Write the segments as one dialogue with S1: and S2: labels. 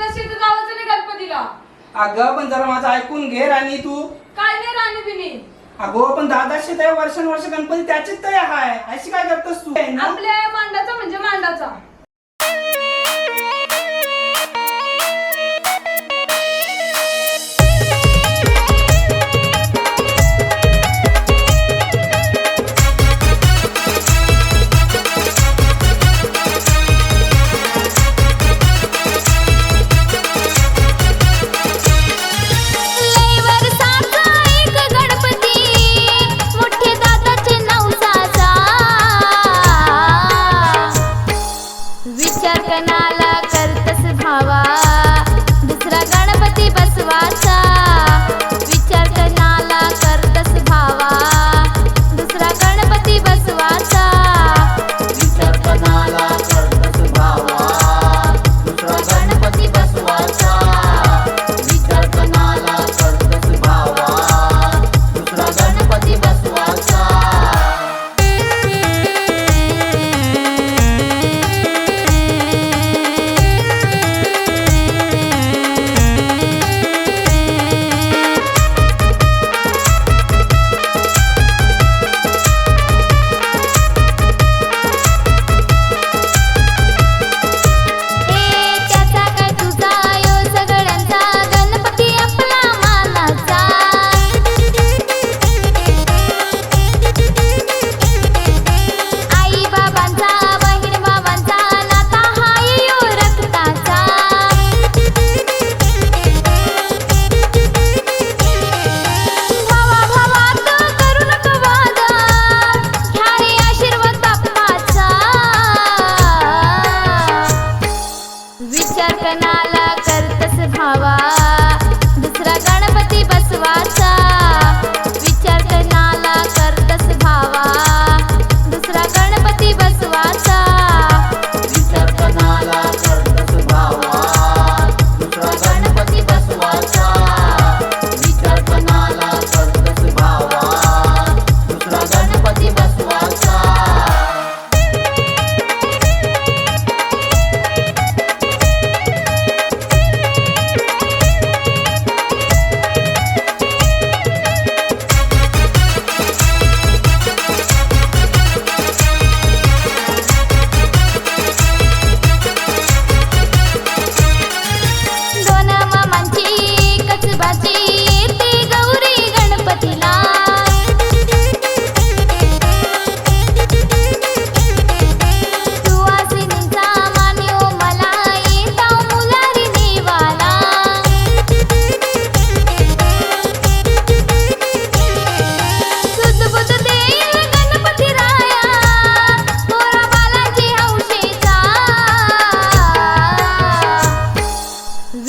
S1: नसेल तर जावंच नाही गणपतीला.
S2: अगं पण जरा माझं ऐकून घे राणी तू.
S1: काय नाही राणी बिनी.
S2: अगो पण दादाशे त्या वर्षानुवर्ष गणपती त्याचीच तया हाय अशी काय करतोस तू?
S1: आपल्या मांडाचा म्हणजे मांडाचा.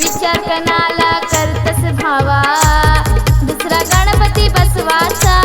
S3: विचार कणाला करतस भावा. दुसरा गणपती बसवाचा.